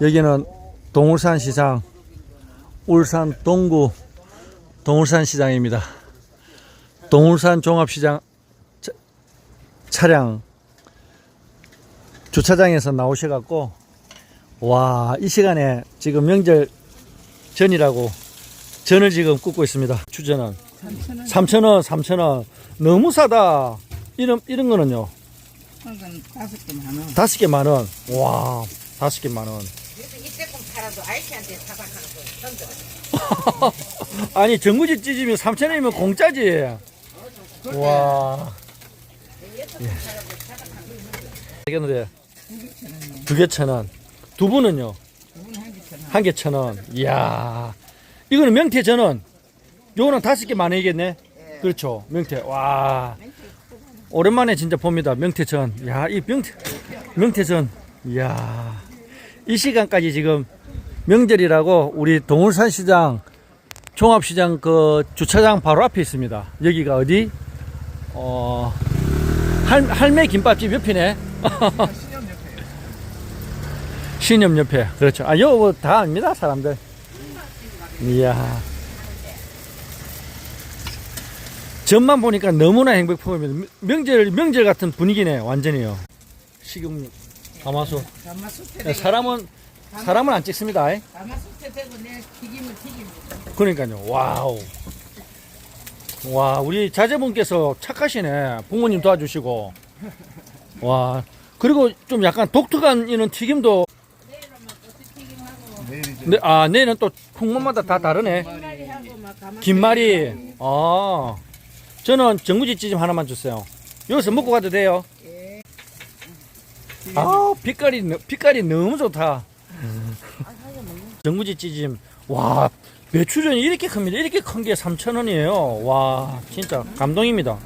여기는 동울산 시장, 울산 동구 동울산 시장입니다. 동울산 종합시장 차- 차량 주차장에서 나오셔갖고 와 이 시간에 지금 명절 전이라고 전을 지금 굽고 있습니다. 추전은 3,000원, 3,000원 너무 싸다. 이런 이런 거는요. 그건 다섯 개 만 원. 다섯 개 만 원. 와, 다섯 개 만 원. 이때끔 팔아도 아이씨한테 사박하는 거 던져. 아니 전구지 찢으면 3천 원이면 공짜지. 와. 예. 알겠는데 두 개 천 원. 두 분은요? 한개 천 원. 이야. 이거는 명태 전원. 요거는 다섯 개 만 원이겠네. 그렇죠. 명태. 와. 오랜만에 진짜 봅니다. 명태전. 야, 이 명태 명태전. 이야. 이 시간까지 지금 명절이라고 우리 동울산 시장 종합시장 그 주차장 바로 앞에 있습니다. 여기가 어디? 어, 할, 할매 김밥집 옆이네. 신염 옆에. 그렇죠. 아, 요거 다 압니다, 사람들. 이야. 전만 보니까 너무나 행복합니다. 명절, 명절 같은 분위기네, 완전히요. 식용 가마솥. 가마솥에 네, 사람은, 사람은 안 찍습니다. 이. 가마솥에 대고 내 튀김을 튀깁니다. 그러니까요. 와우. 와, 우리 자제분께서 착하시네. 부모님 도와주시고. 와. 그리고 좀 약간 독특한 이런 튀김도. 네, 아, 내일은 또 풍문마다 다 다르네. 김말이하고 막 가마. 김말이. 아. 저는 정구지 찌짐 하나만 주세요. 여기서 먹고 가도 돼요. 아, 빛깔이, 너- 빛깔이 너무 좋다. 정구지 찌짐. 와, 배추전이 이렇게 큽니다. 이렇게 큰 게 3,000원이에요. 와, 진짜 감동입니다.